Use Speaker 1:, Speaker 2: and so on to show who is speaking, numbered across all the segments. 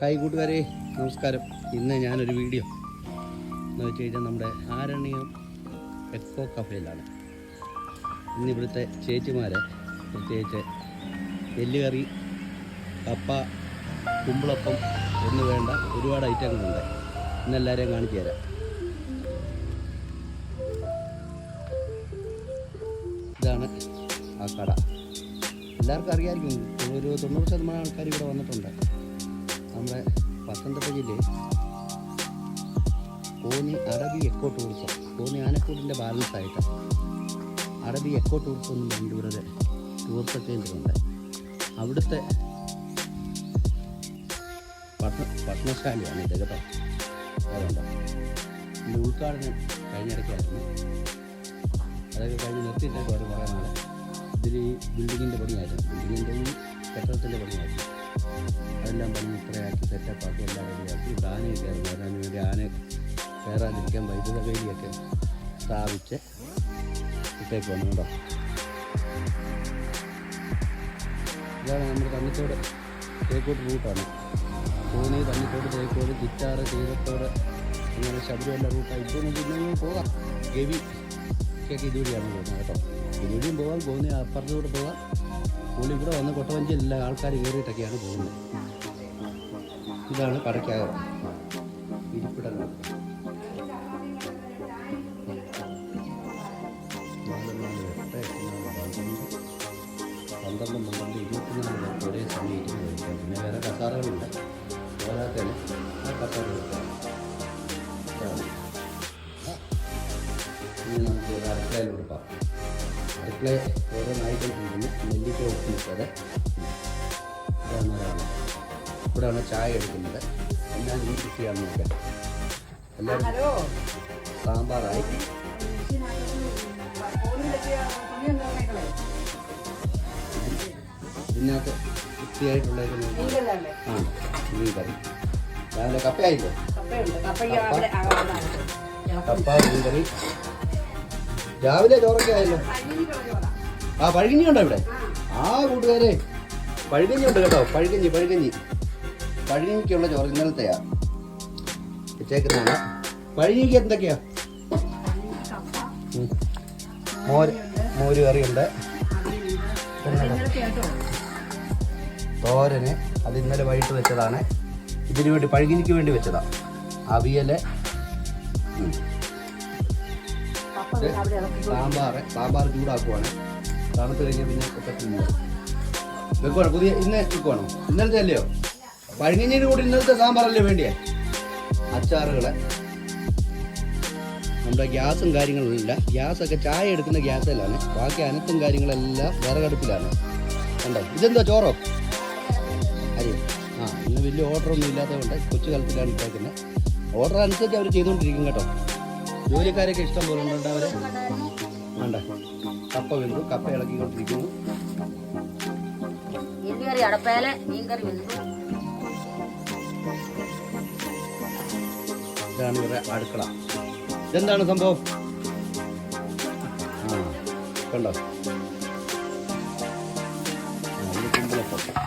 Speaker 1: Hi കൂട്ടുകാരെ നമസ്കാരം. ഇന്ന് ഞാനൊരു വീഡിയോ. എന്ന് വെച്ച് കഴിഞ്ഞാൽ നമ്മുടെ ആരണ്യം എക്കോ കഫേയിലാണ്. ഇന്ന് ഇവിടുത്തെ ചേച്ചിമാരെ പ്രത്യേകിച്ച് എല്ലുകറി കപ്പ കുമ്പിളപ്പം എന്ന് വേണ്ട ഒരുപാട് ഐറ്റങ്ങളുണ്ട്. ഇന്ന് എല്ലാവരെയും കാണിച്ചു തരാം. ഇതാണ് ആ കട. എല്ലാവർക്കും അറിയാമായിരിക്കും ഒരു തൊണ്ണൂറ് ശതമാനം ആൾക്കാർ ഇവിടെ വന്നിട്ടുണ്ട്. നമ്മുടെ പത്തനംതിട്ട ജില്ലയിൽ കോന്നി അറബി എക്കോ ടൂറിസം കോന്നി ആനക്കൂടിന്റെ ബാലൻസ് ആയിട്ട് അറബി എക്കോ ടൂറിസം എന്ന് പറഞ്ഞിട്ട് ഇവിടെ ഒരു ടൂറിസം കേന്ദ്രമുണ്ട് അവിടുത്തെ പട്ടണ പട്ടണശാലയാണ് ഇത് കേട്ടോ അതുകൊണ്ട് ഇതിന്റെ ഉദ്ഘാടനം കഴിഞ്ഞിടയ്ക്കായിരുന്നു. അതൊക്കെ കഴിഞ്ഞ് നിർത്തിയിട്ടൊക്കെ അവർ പറയാനുള്ളത് ഇതിൽ ഈ ബിൽഡിങ്ങിന്റെ പണിയായിരുന്നു. ബിൽഡിങ്ങിന്റെ ഈ കെട്ടിടത്തിന്റെ പണിയാക്കി. അതെല്ലാം പണി ഇത്രയാക്കി സെറ്റപ്പാക്കി എല്ലാം റെഡിയാക്കി. ഇവിടെ ആയിരുന്നു വരാൻ വേണ്ടി ആന കയറാതിരിക്കാൻ വൈദ്യുത വേലിയൊക്കെ സ്ഥാപിച്ച് ഇട്ടേക്ക് വന്നു കേട്ടോ. ഇതാണ് നമ്മുടെ തന്നിത്തോട് തേക്കോട്ട് റൂട്ടാണ്. തോന്നി തന്നിത്തോട് തേക്കോട് ചിറ്റാറ് തീരത്തോട് അങ്ങനെ ശബരിമല റൂട്ടാണ് ഇപ്പോൾ പിന്നെ പോകാം. ഗവി ഒക്കെ ഇതുവഴിയാണ് പോകുന്നത് കേട്ടോ. ഇതുവഴിയും പോകാം പോകുന്ന അപ്പുറത്തോട് പോകാം. പുള്ളി ഇവിടെ വന്ന് കൊട്ടവഞ്ചി എല്ലാ ആൾക്കാർ കയറിയിട്ടൊക്കെയാണ് പോകുന്നത്. ഇതാണ് കടയ്ക്കകം ഇരിപ്പിടങ്ങൾ. പന്ത്രണ്ട് പന്ത്രണ്ട്. ഇരുപത്തിനാല് പേർക്ക് ഒരേ സമയം ഇരുന്ന് കഴിക്കാം. പിന്നെ വേറെ കസാറകളുണ്ട് പോരാത്തതിന് ആ കസാറകൾ ഇനി നമുക്ക് ഒരു പോകാം. അടുക്കള ഓരോന്നായിക്കൊണ്ടിരിക്കുന്നു നെല്ലിക്ക ഒപ്പിട്ടത് ഇതാണ് ഒരാൾ ഇവിടെയാണ് ചായ എടുക്കുന്നത് എല്ലാം ഈ കുട്ടിയാണ് നോക്കാൻ എല്ലാവരും സാമ്പാറായി ഇതിനകത്ത് വൃത്തിയായിട്ടുള്ള ഒരു ആ മീൻ കറി കപ്പയായില്ലേ കപ്പ മീൻ കറി രാവിലെ ചോറൊക്കെ ആയല്ലോ. ആ പഴുകഞ്ഞി ഉണ്ടോ ഇവിടെ? ആ കൂട്ടുകാരെ. പഴുകഞ്ഞി ഉണ്ട് കേട്ടോ. പഴുകഞ്ഞി പഴുകഞ്ഞി പഴുകഞ്ഞിക്കുള്ള ചോറ് ഇന്നലത്തെയാ. വെച്ചേക്കുന്നതാണ്. പഴുകിക്ക് എന്തൊക്കെയാ. മോര് മോര് കറിയുണ്ട്. തോരന് അത് ഇന്നലെ വൈകിട്ട് വെച്ചതാണ്. ഇതിനു വേണ്ടി പഴുകിനിക്ക് വേണ്ടി വെച്ചതാണ് അവിയൽ. ഇത് സാമ്പാർ സാമ്പാർ ചൂടാക്കുവാണ്. തണുത്ത് കഴിഞ്ഞാൽ പിന്നെ പറ്റില്ല വെക്കുവാണ്? പുതിയ ഇന്ന് വെക്കുവാണോ? ഇന്നലത്തെ അല്ലയോ? പഴങ്ങിഞ്ഞിന് കൂടി ഇന്നലത്തെ സാമ്പാറല്ലേ വേണ്ടിയേ? അച്ചാറുകളെ. നമ്മുടെ ഗ്യാസും കാര്യങ്ങളും ഇല്ല. ഗ്യാസൊക്കെ ചായ എടുക്കുന്ന ഗ്യാസിലാണ്. ബാക്കി അനത്തും കാര്യങ്ങളെല്ലാം വിറകടുപ്പിലാണ്. കണ്ടോ? ഇതെന്താ ചോറോ? അരി. ആ ഇന്ന് വലിയ ഓർഡറൊന്നും ഇല്ലാത്തതുകൊണ്ട് കൊച്ചു കാലത്തിലാണ് ഇട്ടേക്കുന്നത് ഓർഡർ അനുസരിച്ച് അവർ ചെയ്തുകൊണ്ടിരിക്കും കേട്ടോ. ജോലിക്കാരൊക്കെ ഇഷ്ടം പോലെ ഉണ്ടോ അവരെ? വേണ്ട. കപ്പ വെന്തു. കപ്പ ഇളക്കിക്കൊണ്ടിരിക്കുന്നു.
Speaker 2: അടപ്പേലെ മീൻകറി വെന്തു.
Speaker 1: ഇതാണ് ഇവരുടെ അടുക്കള. ഇതെന്താണ് സംഭവം? കണ്ടോ?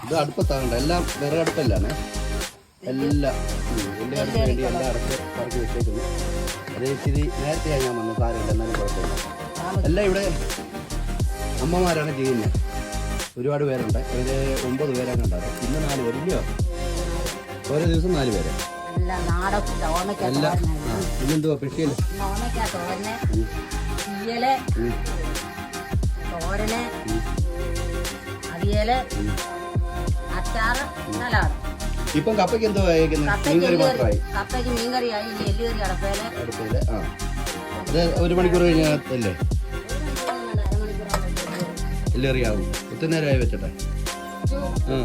Speaker 1: ഇത് അടുപ്പത്താകണ്ട. എല്ലാം വിറകടുപ്പല്ലാണ് എല്ലാം എല്ലാ വേണ്ടി എല്ലാ അടുപ്പ് പറഞ്ഞു വെച്ചേക്കുന്നു. അത് ഇച്ചിരി നേരത്തെയാണ് ഞാൻ വന്നത് സാരമില്ല എന്നാലും കുഴപ്പമില്ല. എല്ലാം ഇവിടെ അമ്മമാരാണ് ചെയ്യുന്നത് ഒരുപാട് പേരുണ്ട്. ഇവർ ഒമ്പത് പേരാണ് ഉണ്ടാകും ഇന്ന് നാല് പേര് ഇല്ലയോ? ഓരോ ദിവസം നാല് പേര്.
Speaker 2: എല്ലാം
Speaker 1: ഇന്നെന്തുവാ
Speaker 2: തീയൽ തോരന് അവിയൽ അച്ചാറ് സലാഡ്.
Speaker 1: ഇപ്പം കപ്പയ്ക്ക് എന്തോ അയക്കുന്നത് മീൻകറി
Speaker 2: എല്ലുകറി
Speaker 1: മാത്രമായി.
Speaker 2: കപ്പയ്ക്ക് മീൻകറിയായി ഇനി എല്ലുകറി
Speaker 1: അടപ്പേൽ. ആ. അത് ഒരു മണിക്കൂർ കഴിഞ്ഞല്ലേ എല്ലറിയാവും ഒത്തിരി നേരമായി വെച്ചട്ടെ. ആ.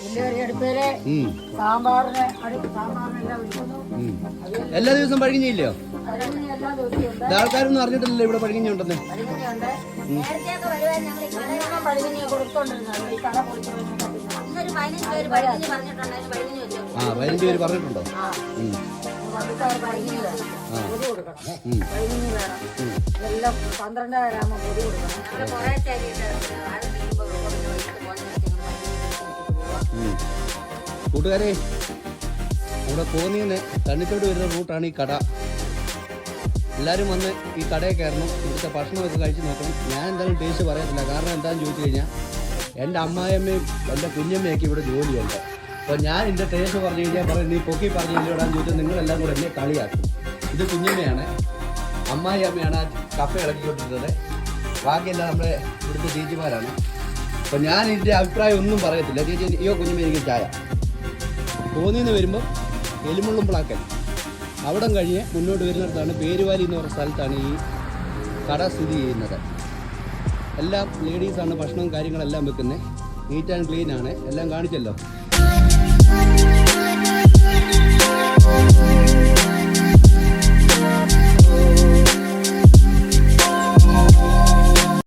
Speaker 2: എല്ലുകറി.
Speaker 1: എല്ലാ ദിവസവും പഴകിഞ്ഞില്ലയോ? ആൾക്കാരൊന്നും അറിഞ്ഞിട്ടില്ലല്ലോ ഇവിടെ പഴകിഞ്ഞുണ്ടെന്ന്.
Speaker 2: പഴുകഞ്ഞിയുണ്ട്
Speaker 1: ആ പതിനഞ്ച് പേര് പറഞ്ഞിട്ടുണ്ടോ.
Speaker 2: എല്ലാം.
Speaker 1: കൂട്ടുകാരെ ഇവിടെ കോന്നിന്ന് തണ്ണിത്തോട് വരുന്ന റൂട്ടാണ് ഈ കട. എല്ലാവരും വന്ന് ഈ കടയിൽ കയറണം. ഇവിടുത്തെ ഭക്ഷണമൊക്കെ കഴിച്ച് നോക്കണം. ഞാൻ എന്തായാലും ടേസ്റ്റ് പറയത്തില്ല. കാരണം എന്താണെന്ന് ചോദിച്ചു കഴിഞ്ഞാൽ എന്റെ അമ്മായിയമ്മയും എന്റെ കുഞ്ഞമ്മയൊക്കെ ഇവിടെ ജോലിയുണ്ട്. അപ്പോൾ ഞാൻ എന്റെ ടേസ്റ്റ് പറഞ്ഞു കഴിഞ്ഞാൽ പറയും നീ പൊക്കി പറഞ്ഞു കഴിഞ്ഞാൽ ചോദിച്ചാൽ നിങ്ങളെല്ലാം കൂടെ എന്നെ കളിയാക്കും. ഇത് കുഞ്ഞമ്മയാണ്. അമ്മായി അമ്മയാണ് ആ കപ്പ ഇളക്കിക്കൊണ്ടിരുന്നത്. ബാക്കിയെല്ലാം നമ്മുടെ ഇവിടുത്തെ ചേച്ചിമാരാണ്. അപ്പോൾ ഞാൻ ഇതിന്റെ അഭിപ്രായം ഒന്നും പറയത്തില്ല. ചേച്ചി അയ്യോ കുഞ്ഞമ്മ എനിക്ക് ചായ. തോന്നിന്ന് വരുമ്പോൾ എലിമുള്ളുമ്പളാക്കൽ അവിടം കഴിഞ്ഞ് മുന്നോട്ട് വരുന്നിടത്താണ് പേരുവാലി എന്ന് പറഞ്ഞ സ്ഥലത്താണ് ഈ കട സ്ഥിതി ചെയ്യുന്നത്. എല്ലാം ലേഡീസാണ് ഭക്ഷണവും കാര്യങ്ങളെല്ലാം വെക്കുന്നത്. നീറ്റ് ആൻഡ് ക്ലീൻ ആണ്. എല്ലാം കാണിച്ചല്ലോ.